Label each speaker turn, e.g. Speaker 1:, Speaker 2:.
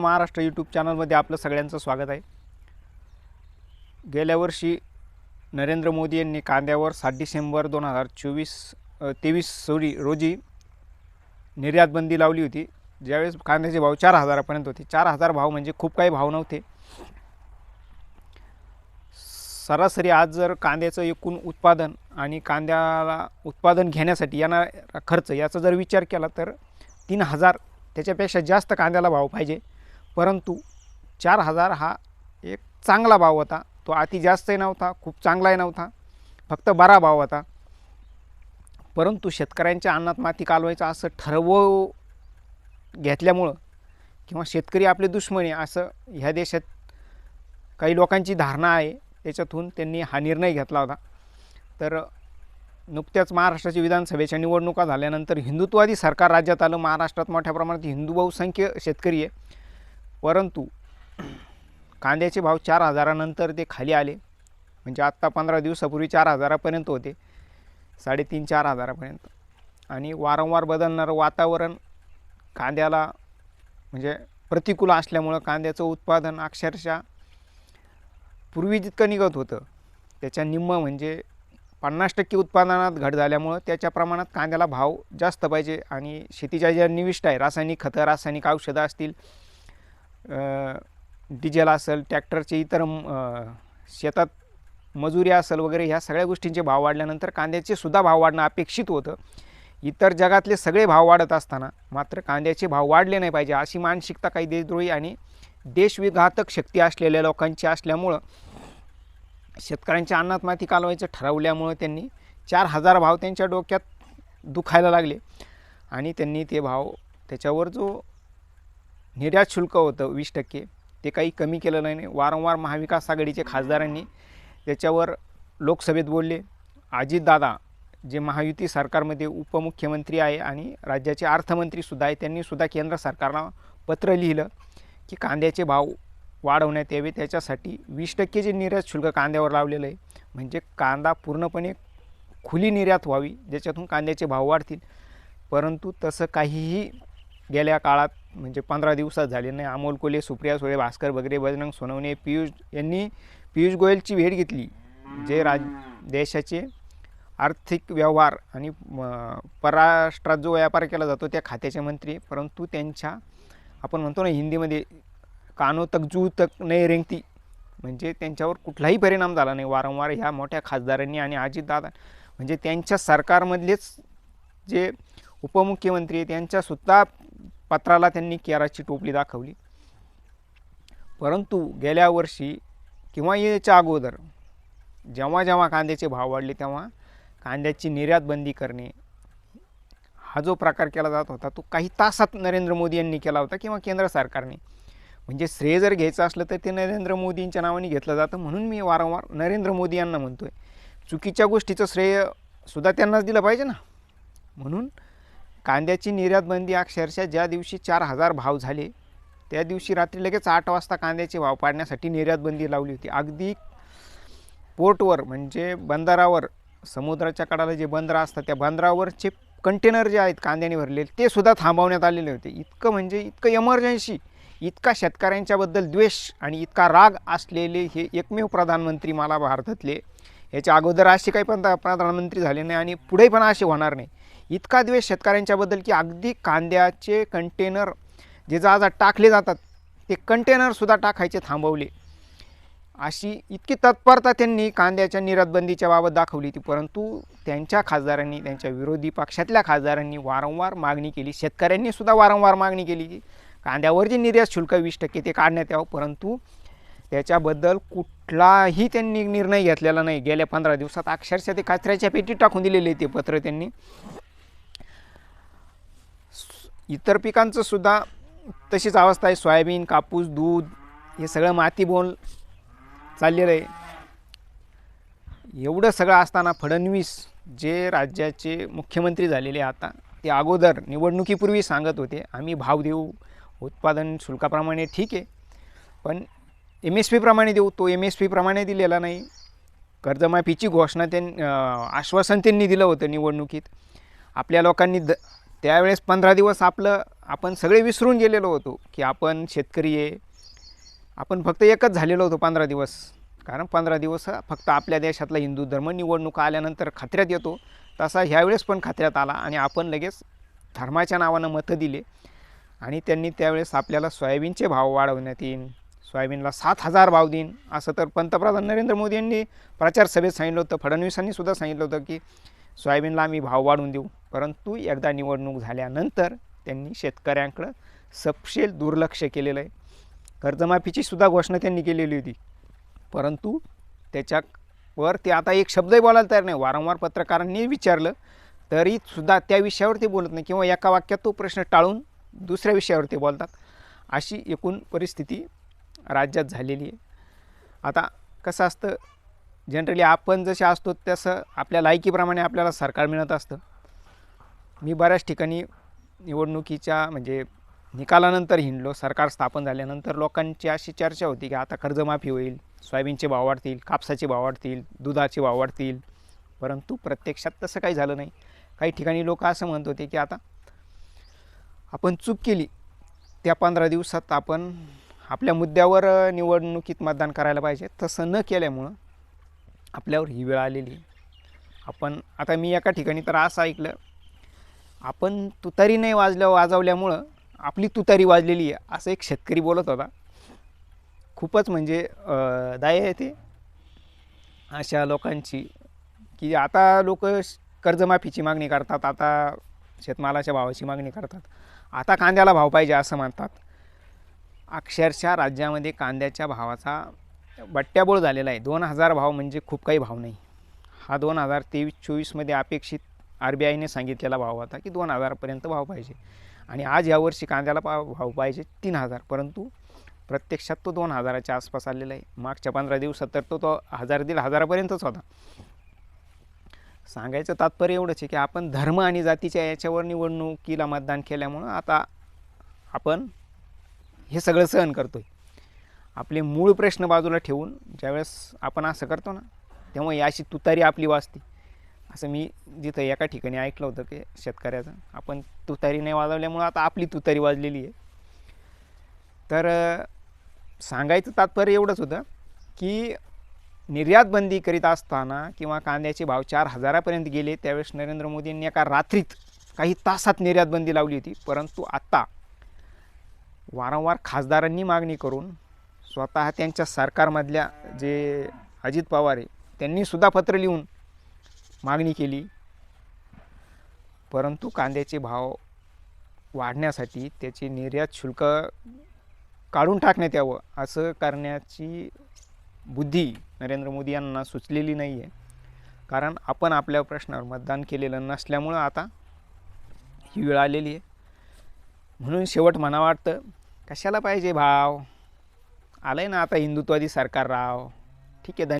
Speaker 1: Maharashtra YouTube चॅनलमध्ये आपलं सगळ्यांचं स्वागत आहे. गेल्या वर्षी नरेंद्र मोदी यांनी कांद्यावर सात डिसेंबर दोन हजार चोवीस तेवीस सॉरी रोजी निर्यात बंदी लावली होती. ज्यावेळेस कांद्याचे भाव चार हजारापर्यंत होते. चार हजार भाव म्हणजे खूप काही भाव नव्हते. सरासरी आज जर कांद्याचं एकूण उत्पादन आणि कांद्याला उत्पादन घेण्यासाठी येणारा खर्च याचा जर विचार केला तर तीन हजार त्याच्यापेक्षा जास्त कांद्याला भाव पाहिजे. परंतु चार हजार हा एक चांगला भाव होता. तो अति जास्तही नव्हता खूप चांगलाही नव्हता. फक्त बरा भाव होता. परंतु शेतकऱ्यांच्या अन्नात माती कालवायचं असं ठरव घेतल्यामुळं किंवा शेतकरी आपले दुश्मन आहे असं ह्या देशात काही लोकांची धारणा आहे त्याच्यातून त्यांनी हा निर्णय घेतला होता. तर नुकत्याच महाराष्ट्राच्या विधानसभेच्या निवडणुका झाल्यानंतर हिंदुत्ववादी सरकार राज्यात आलं. महाराष्ट्रात मोठ्या प्रमाणात हिंदू बहुसंख्य शेतकरी आहे. परंतु कांद्याचे भाव चार हजारानंतर ते खाली आले. म्हणजे आत्ता पंधरा दिवसापूर्वी चार हजारापर्यंत होते. साडेतीन चार हजारापर्यंत. आणि वारंवार बदलणारं वातावरण कांद्याला म्हणजे प्रतिकूल असल्यामुळं कांद्याचं उत्पादन अक्षरशः पूर्वी जितकं निघत होतं त्याच्या निम्म म्हणजे पन्नास टक्के उत्पादनात घट झाल्यामुळं त्याच्या प्रमाणात कांद्याला भाव जास्त पाहिजे. आणि शेतीच्या ज्या निविष्ट आहे रासायनिक खतं रासायनिक औषधं असतील डिझेल असेल ट्रॅक्टरचे इतर शेतात मजुरी असेल वगैरे ह्या सगळ्या गोष्टींचे भाव वाढल्यानंतर कांद्याचे सुद्धा भाव वाढणं अपेक्षित होतं. इतर जगातले सगळे भाव वाढत असताना मात्र कांद्याचे भाव वाढले नाही पाहिजे अशी मानसिकता काही देशद्रोही आणि देशविघातक शक्ती असलेल्या लोकांची असल्यामुळं शेतकऱ्यांच्या अन्नात माती कालवायचं ठरवल्यामुळं त्यांनी चार हजार भाव त्यांच्या डोक्यात दुखायला लागले आणि त्यांनी ते भाव त्याच्यावर जो निर्यात शुल्क होतं वीस टक्के. ते काही कमी केलं नाही. वारंवार महाविकास आघाडीचे खासदारांनी त्याच्यावर लोकसभेत बोलले. अजितदादा जे महायुती सरकारमध्ये उपमुख्यमंत्री आहे आणि राज्याचे अर्थमंत्रीसुद्धा आहे त्यांनीसुद्धा केंद्र सरकारला पत्र लिहिलं की कांद्याचे भाव वाढवण्यात यावे. त्याच्यासाठी वीस टक्के जे निर्यात शुल्क कांद्यावर लावलेलं आहे म्हणजे कांदा पूर्णपणे खुली निर्यात व्हावी ज्याच्यातून कांद्याचे भाव वाढतील. परंतु तसं काहीही गेल्या काळात म्हणजे पंधरा दिवसात झाले नाही. अमोल कोले सुप्रिया सुळे भास्कर बगरे बजरंग सोनवणे पियुष यांनी पियुष गोयलची भेट घेतली जे राज देशाचे आर्थिक व्यवहार आणि परराष्ट्रात जो व्यापार केला जातो त्या खात्याचे मंत्री परंतु त्यांच्या आपण म्हणतो ना हिंदीमध्ये कानो तक जू तक नाही रेंगती म्हणजे त्यांच्यावर कुठलाही परिणाम झाला नाही. वारंवार ह्या मोठ्या खासदारांनी आणि अजितदादा म्हणजे त्यांच्या सरकारमधलेच जे उपमुख्यमंत्री आहेत त्यांच्यासुद्धा पत्राला त्यांनी केराची टोपली दाखवली. परंतु गेल्या वर्षी किंवा याच्या अगोदर जेव्हा जेव्हा कांद्याचे भाव वाढले तेव्हा कांद्याची निर्यात बंदी करणे हा जो प्रकार केला जात होता तो काही तासात नरेंद्र मोदी यांनी केला होता किंवा केंद्र सरकारने. म्हणजे श्रेय जर घ्यायचं असलं तर ते नरेंद्र मोदींच्या नावाने घेतलं जातं म्हणून मी वारंवार नरेंद्र मोदी यांना म्हणतो आहे चुकीच्या गोष्टीचं श्रेय सुद्धा त्यांनाच दिलं पाहिजे ना. म्हणून कांद्याची निर्यातबंदी अक्षरशः ज्या दिवशी चार हजार भाव झाले त्या दिवशी रात्री लगेच आठ वाजता कांद्याचे भाव पाडण्यासाठी निर्यातबंदी लावली होती. अगदी पोर्टवर म्हणजे बंदरावर समुद्राच्या कडाला जे बंदरं असतात त्या बंदरावरचे कंटेनर जे आहेत कांद्याने भरलेले ते सुद्धा थांबवण्यात आलेले होते. इतकं म्हणजे इतकं एमर्जन्सी इतका शेतकऱ्यांच्याबद्दल द्वेष आणि इतका राग असलेले हे एकमेव प्रधानमंत्री मला भारतातले याच्या अगोदर असे काही पण प्रधानमंत्री झाले नाही आणि पुढे पण असे होणार नाही. इतका द्वेष शेतकऱ्यांच्याबद्दल की अगदी कांद्याचे कंटेनर जे जहाजात टाकले जातात ते कंटेनरसुद्धा टाकायचे थांबवले. अशी इतकी तत्परता त्यांनी कांद्याच्या निर्यातबंदीच्या बाबत दाखवली होती परंतु त्यांच्या खासदारांनी त्यांच्या विरोधी पक्षातल्या खासदारांनी वारंवार मागणी केली. शेतकऱ्यांनी सुद्धा वारंवार मागणी केली की कांद्यावर जे निर्यात शुल्क वीस टक्के ते काढण्यात यावं. परंतु त्याच्याबद्दल कुठलाही त्यांनी निर्णय घेतलेला नाही. गेल्या पंधरा दिवसात अक्षरशः ते कचऱ्याच्या पेटीत टाकून दिलेले ते पत्र त्यांनी. इतर पिकांचं सुद्धा तशीच अवस्था आहे. सोयाबीन कापूस दूध हे सगळं माती बोल चाललेलं आहे. एवढं सगळं असताना फडणवीस जे राज्याचे मुख्यमंत्री झालेले आता ते अगोदर निवडणुकीपूर्वी सांगत होते आम्ही भाव देऊ उत्पादन शुल्काप्रमाणे ठीक आहे पण एम एस पीप्रमाणे देऊ तो एम एस पीप्रमाणे दिलेला नाही. कर्जमाफीची घोषणा त्यां आश्वासन त्यांनी दिलं होतं निवडणुकीत. आपल्या लोकांनी द त्यावेळेस पंधरा दिवस आपलं आपण सगळे विसरून गेलेलो होतो की आपण शेतकरी आहे. आपण फक्त एकच झालेलो होतो पंधरा दिवस. कारण पंधरा दिवस फक्त आपल्या देशातला हिंदू धर्म निवडणुका आल्यानंतर खात्र्यात येतो. तसा ह्यावेळेस पण खात्र्यात आला आणि आपण लगेच धर्माच्या नावानं मतं दिले. आणि त्यांनी त्यावेळेस आपल्याला सोयाबीनचे भाव वाढवण्यात येईल सोयाबीनला सात हजार भाव देईन. असं तर पंतप्रधान नरेंद्र मोदी यांनी प्रचार सभेत सांगितलं होतं फडणवीसांनी सुद्धा सांगितलं होतं की सोयाबीनला आम्ही भाव वाढवून देऊ. परंतु एकदा निवडणूक झाल्यानंतर त्यांनी शेतकऱ्यांकडं सपशेल दुर्लक्ष केलेलं आहे. कर्जमाफीची सुद्धा घोषणा त्यांनी केलेली होती. परंतु त्याच्यावर ते आता एक शब्दही बोलायला तयार नाही. वारंवार पत्रकारांनी विचारलं तरी सुद्धा त्या विषयावर ते बोलत नाही किंवा एका वाक्यात तो प्रश्न टाळून दुसऱ्या विषयावर ते बोलतात. अशी एकूण परिस्थिती राज्यात झालेली आहे. आता कसं असतं जनरली आपण जसे असतो तसं आपल्या लायकीप्रमाणे आपल्याला सरकार मिळत असतं. मी बऱ्याच ठिकाणी निवडणुकीच्या म्हणजे निकालानंतर हिंडलो सरकार स्थापन झाल्यानंतर लोकांची अशी चर्चा होती की आता कर्जमाफी होईल सोयाबीनचे भाव वाढतील कापसाचे भाव वाढतील दुधाचे भाव वाढतील. परंतु प्रत्यक्षात तसं काही झालं नाही. काही ठिकाणी लोक असं म्हणत होते की आता आपण चूक केली त्या पंधरा दिवसात आपण आपल्या मुद्द्यावर निवडणुकीत मतदान करायला पाहिजे. तसं न केल्यामुळं आपल्यावर ही वेळ आलेली आहे. आपण आता मी एका ठिकाणी तर असं ऐकलं आपण तुतारी नाही वाजल्या वाजवल्यामुळं आपली तुतारी वाजलेली आहे असं एक शेतकरी बोलत होता. खूपच म्हणजे दाय आहे येते अशा लोकांची की आता लोक कर्जमाफीची मागणी करतात आता शेतमालाच्या भावाची मागणी करतात. आता कांद्याला भाव पाहिजे असं म्हणतात. अक्षरशः राज्यामध्ये कांद्याच्या भावाचा बट्ट्याबोळ झालेला आहे. दोन हजार भाव म्हणजे खूप काही भाव नाही. हा दोन हजार तेवीस चोवीसमध्ये अपेक्षित आर बी आयने सांगितलेला भाव होता की दोन हजारपर्यंत भाव पाहिजे. आणि आज यावर्षी कांद्याला पा भाव पाहिजे तीन हजार. परंतु प्रत्यक्षात तो दोन हजाराच्या आसपास आलेला आहे. मागच्या पंधरा दिवसात तर तो तो हजार दीड हजारापर्यंतच होता. सांगायचं तात्पर्य एवढंच आहे की आपण धर्म आणि जातीच्या याच्यावर निवडणुकीला मतदान केल्यामुळं आता आपण हे सगळं सहन करतो आहे आपले मूळ प्रश्न बाजूला ठेवून ज्यावेळेस आपण असं करतो ना तेव्हा ही अशी तुतारी आपली वाजते असं मी जिथं एका ठिकाणी ऐकलं होतं की शेतकऱ्याचं आपण तुतारी नाही वाजवल्यामुळं आता आपली तुतारी वाजलेली आहे. तर सांगायचं तात्पर्य एवढंच होतं की निर्यात बंदी करीत असताना किंवा कांद्याचे भाव चार हजारापर्यंत गेले त्यावेळेस नरेंद्र मोदींनी एका रात्रीत काही तासात निर्यात बंदी लावली होती. परंतु आत्ता वारंवार खासदारांनी मागणी करून स्वतः त्यांच्या सरकारमधल्या जे अजित पवार आहे त्यांनीसुद्धा पत्र लिहून मागणी केली. परंतु कांद्याचे भाव वाढण्यासाठी त्याचे निर्यात शुल्क काढून टाकण्यात यावं असं करण्याची बुद्धी नरेंद्र मोदी यांना सुचलेली नाही आहे कारण आपण आपल्या प्रश्नावर मतदान केलेलं नसल्यामुळं आता ही वेळ आलेली आहे. म्हणून शेवट म्हणा वाटतं कशाला पाहिजे भाव? आलं आहे ना आता हिंदुत्वादी सरकार राव. ठीक आहे धन्य